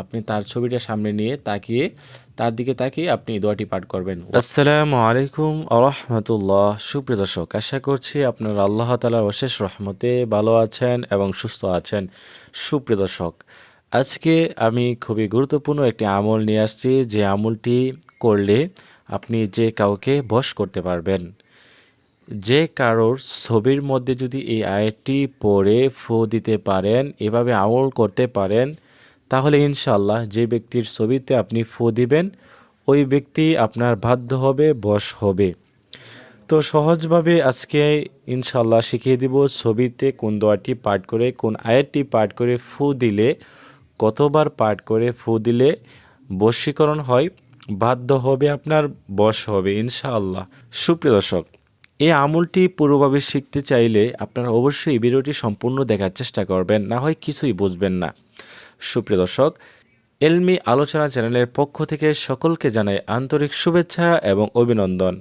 আপনি তার ছবিটা সামনে নিয়ে তাকিয়ে, তার দিকে তাকিয়ে আপনি দোয়াটি পাঠ করবেন। আসসালামু আলাইকুম আরহামতুল্লাহ সুপ্রিয় দর্শক, আশা করছি আপনার আল্লাহ তালার অশেষ রহমতে ভালো আছেন এবং সুস্থ আছেন। সুপ্রিয় দর্শক, আজকে আমি খুবই গুরুত্বপূর্ণ একটি আমল নিয়ে আসছি। যে আমলটি করলে আপনি যে কাউকে বশ করতে পারবেন, যে কারোর ছবির মধ্যে যদি এই আয়াতটি পড়ে, ফু দিতে পারেন, এভাবে আমল করতে পারেন তাহলে ইনশাল্লাহ যে ব্যক্তির ছবিতে আপনি ফু দিবেন, ওই ব্যক্তি আপনার বাধ্য হবে, বশ হবে। তো সহজভাবে আজকে ইনশাল্লাহ শিখিয়ে দিব ছবিতে কোন দোয়াটি পাঠ করে, কোন আয়াতটি পাঠ করে ফু দিলে, কতবার পাঠ করে ফু দিলে বশীকরণ হয়, বাধ্য হবে আপনার, বশ হবে ইনশাআল্লাহ। সুপ্রিয় দর্শক, এই আমলটি পুরোভাবে শিখতে চাইলে আপনারা অবশ্যই ভিডিওটি সম্পূর্ণ দেখার চেষ্টা করবেন, না হয় কিছুই বুঝবেন না। সুপ্রিয় দর্শক, এলমি আলোচনা চ্যানেলের পক্ষ থেকে সকলকে জানাই আন্তরিক শুভেচ্ছা এবং অভিনন্দন।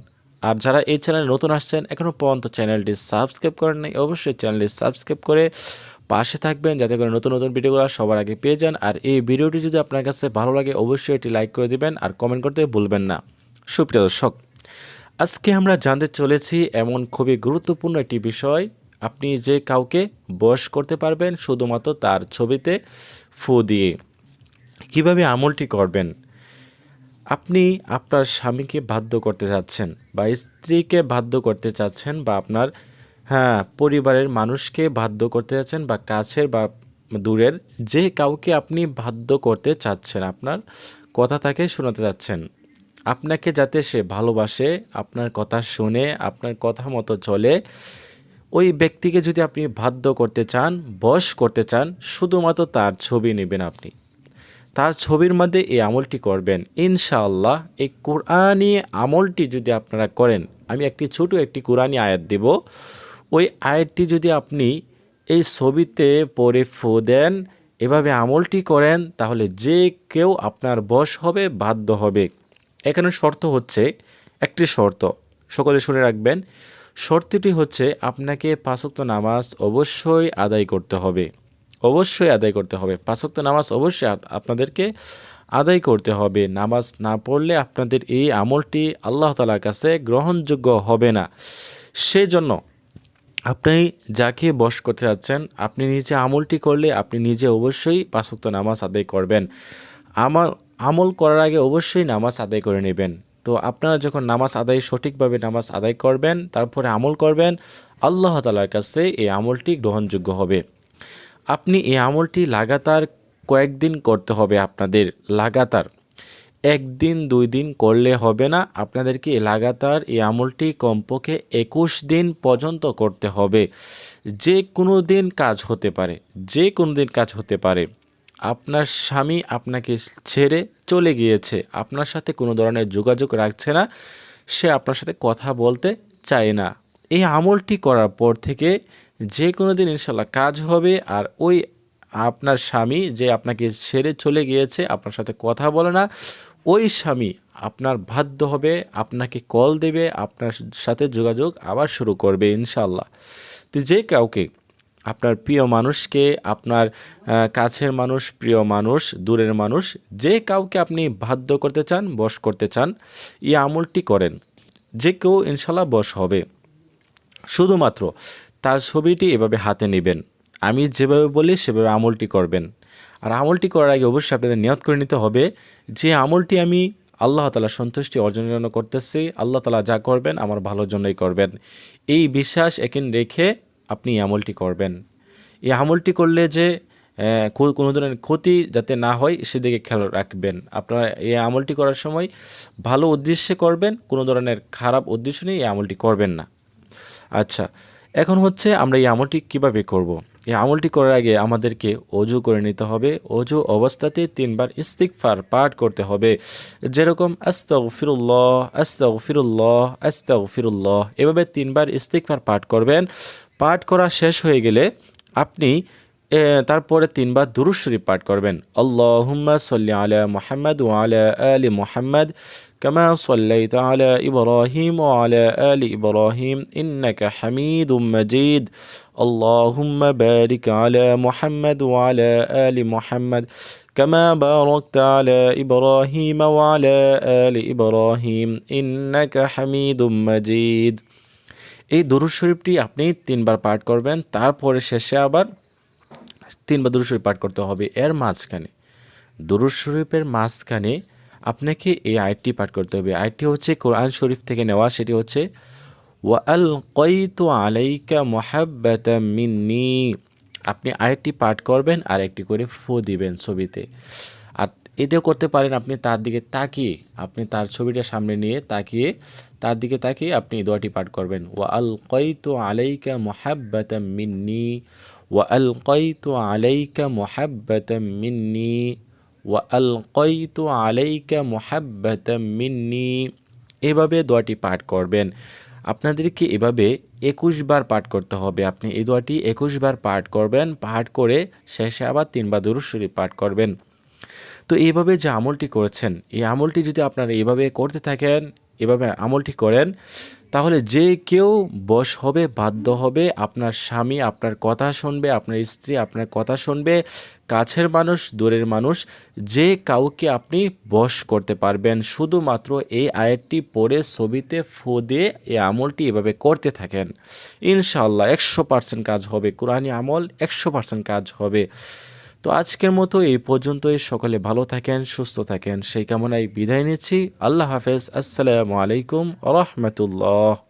আর যারা এই চ্যানেলে নতুন আসছেন এখনও পর্যন্ত চ্যানেলটি সাবস্ক্রাইব করেন নাই, অবশ্যই চ্যানেলটি সাবস্ক্রাইব করে পাশে থাকবেন যাতে করে নতুন নতুন ভিডিওগুলো সবার আগে পেয়ে যান। আর এই ভিডিওটি যদি আপনার কাছে ভালো লাগে, অবশ্যই এটি লাইক করে দিবেন আর কমেন্ট করতে ভুলবেন না। সুপ্রিয় দর্শক, আজকে আমরা জানতে চলেছি এমন খুবই গুরুত্বপূর্ণ একটি বিষয়। আপনি যে কাউকে বয়স করতে পারবেন, শুধুমাত্র তার ছবিতে ফু দিয়ে কীভাবে আমলটি করবেন? আপনি আপনার স্বামীকে বাধ্য করতে চাচ্ছেন বা স্ত্রীকে বাধ্য করতে চাচ্ছেন বা আপনার হ্যাঁ পরিবারের মানুষকে বাধ্য করতে চাচ্ছেন বা কাছের বা দূরের যে কাউকে আপনি বাধ্য করতে চাচ্ছেন, আপনার কথা তাকে শোনাতে চাচ্ছেন। আপনাকে যাতে সে ভালোবাসে, আপনার কথা শুনে, আপনার কথা মতো চলে ওই ব্যক্তিকে যদি আপনি বাধ্য করতে চান, বশ করতে চান, শুধুমাত্র তার ছবি নেবেন আপনি। তার ছবির মধ্যে এই আমলটি করবেন। ইনশাআল্লাহ এই কোরআনি আমলটি যদি আপনারা করেন, আমি একটি ছোট একটি কোরআনি আয়াত দেব। ওই আয়াতটি যদি আপনি এই ছবিতে পরে ফু দেন, এভাবে আমলটি করেন, তাহলে যে কেউ আপনার বশ হবে, বাধ্য হবে। এখানে শর্ত হচ্ছে, একটি শর্ত। সকলে শুনে রাখবেন শর্তটি হচ্ছে আপনাকে পাঁচক্ত নামাজ অবশ্যই আদায় করতে হবে। অবশ্যই আদায় করতে হবে। পাঁচক্ত নামাজ অবশ্যই আপনাদেরকে আদায় করতে হবে। নামাজ না পড়লে আপনাদের এই আমলটি আল্লাহ তালার কাছে গ্রহণযোগ্য হবে না। সেজন্য আপনি যাকে বশ করতে যাচ্ছেন, আপনি নিজে আমলটি করলে আপনি নিজে অবশ্যই পাঁচক্ত নামাজ আদায় করবেন। আমার আমল করার আগে অবশ্যই নামাজ আদায় করে নেবেন। তো আপনারা যখন নামাজ আদায় সঠিকভাবে নামাজ আদায় করবেন, তারপরে আমল করবেন, আল্লাহ তালার কাছে এই আমলটি গ্রহণযোগ্য হবে। আপনি এই আমলটি লাগাতার কয়েকদিন করতে হবে আপনাদের, লাগাতার। একদিন, দুই দিন করলে হবে না, আপনাদেরকে লাগাতার এই আমলটি কমপক্ষে একুশ দিন পর্যন্ত করতে হবে। যে কোনো দিন কাজ হতে পারে, যে কোনো দিন কাজ হতে পারে। আপনার স্বামী আপনাকে ছেড়ে চলে গিয়েছে। আপনার সাথে কোনো ধরনের যোগাযোগ রাখছে না। সে আপনার সাথে কথা বলতে চায় না। এই আমলটি করার পর থেকে যে কোনো দিন ইনশাল্লাহ কাজ হবে আর ওই আপনার স্বামী যে আপনাকে ছেড়ে চলে গিয়েছে, আপনার সাথে কথা বলে না, ওই স্বামী আপনার বাধ্য হবে, আপনাকে কল দেবে, আপনার সাথে যোগাযোগ আবার শুরু করবে ইনশাল্লাহ তো যে কাউকে আপনার প্রিয় মানুষকে, আপনার কাছের মানুষ, প্রিয় মানুষ, দূরের মানুষ, যে কাউকে আপনি বাধ্য করতে চান, বশ করতে চান, এই আমলটি করেন। যে কেউ ইনশাল্লাহ বশ হবে। শুধুমাত্র তার ছবিটি এভাবে হাতে নেবেন। আমি যেভাবে বলি, সেভাবে আমলটি করবেন। আর আমলটি করার আগে অবশ্যই আপনাদের নিয়ত করে নিতে হবে যে আমলটি আমি আল্লাহ তালা সন্তুষ্টি অর্জনের জন্য করতেছি, আল্লাহ তালা যা করবেন, আমার ভালোর জন্যই করবেন। এই বিশ্বাস একিন রেখে আপনি এই আমলটি করবেন। এই আমলটি করলে যে কোনো ধরনের ক্ষতি যাতে না হয়, সেদিকে খেয়াল রাখবেন। আপনারা এই আমলটি করার সময় ভালো উদ্দেশ্যে করবেন, কোনো ধরনের খারাপ উদ্দেশ্য নিয়ে এই আমলটি করবেন না। আচ্ছা এখন হচ্ছে আমরা এই আমলটি কীভাবে করব। এই আমলটি করার আগে আমাদেরকে অজু করে নিতে হবে। অজু অবস্থাতে তিনবার ইস্তিকফার পাঠ করতে হবে। যেরকম আস্তাগ ফিরুল্লাহ আস্তাগ ফিরুল্লাহ আস্তাগ ফিরুল্লাহ এভাবে তিনবার ইস্তিকফার পাঠ করবেন। পাঠ করা শেষ হয়ে গেলে আপনি এ, তারপরে তিনবার দুরুদ শরীফ পাঠ করবেন আল্লাহুম্মা সাল্লি আলা মুহাম্মদ ওয়া আলা আলি মুহাম্মদ كما صليت على إبراهيم وعلى آل إبراهيم إنك حميد مجيد اللهم بارك على محمد وعلى آل محمد كما باركت على إبراهيم وعلى آل إبراهيم إنك حميد مجيد এই দরুদ শরীফটি আপনি তিনবার পাঠ করবেন, তারপরে শেষে আবার তিনবার দরুদ শরীফ পাঠ করতে হবে। এর মাঝখানে, দরুদ শরীফের মাঝখানে আপনাকে এই আয়টি পাঠ করতে হবে। আয়টি হচ্ছে কোরআন শরীফ থেকে নেওয়া, সেটি হচ্ছে, ওয়াল কয়তু আলাইকা মোহাব্বাতা মিন্নি। আপনি আরেকটি পাঠ করবেন আর একটি করে ফু দিবেন ছবিতে। এটাও করতে পারেন আপনি তার দিকে তাকিয়ে, আপনি তার ছবিটা সামনে নিয়ে তাকিয়ে, তার দিকে তাকিয়ে আপনি দোয়াটি পাঠ করবেন। ওয়া আল কয়তু আলাইকা মোহাব্বাতা মিন্নি, ওয়া আল কয়তু আলাইকা মোহাব্বাতা মিন্নি, ওয়া আল কয়তু আলাইকা মোহাব্বাতা মিন্নি। এভাবে দোয়াটি পাঠ করবেন। আপনাদেরকে এভাবে একুশ বার পাঠ করতে হবে। আপনি এই দোয়াটি একুশ বার পাঠ করবেন, পাঠ করে শেষে আবার তিনবার দুরুদ শরীফ পাঠ করবেন। তো এইভাবে যে আমলটি করেছেন, এই আমলটি যদি আপনারা এইভাবে করতে থাকেন, এভাবে আমলটি করেন, তাহলে যে কেউ বশ হবে, বাধ্য হবে, আপনার স্বামী আপনার কথা শুনবে, আপনার স্ত্রী আপনার কথা শুনবে, কাছের মানুষ, দূরের মানুষ, যে কাউকে আপনি বশ করতে পারবেন। শুধুমাত্র এই আয়াতটি পড়ে, ছবিতে ফু দিয়ে এই আমলটি এভাবে করতে থাকেন। ইনশাল্লাহ একশো পার্সেন্ট কাজ হবে, কোরআনী আমল একশো পার্সেন্ট কাজ হবে। তো আজকের মতো এই পর্যন্তই। সকলে ভালো থাকেন, সুস্থ থাকেন। সেই কামনায় বিদায় নিচ্ছি। আল্লাহ হাফেজ। আসসালামু আলাইকুম রহমতুল্লাহ।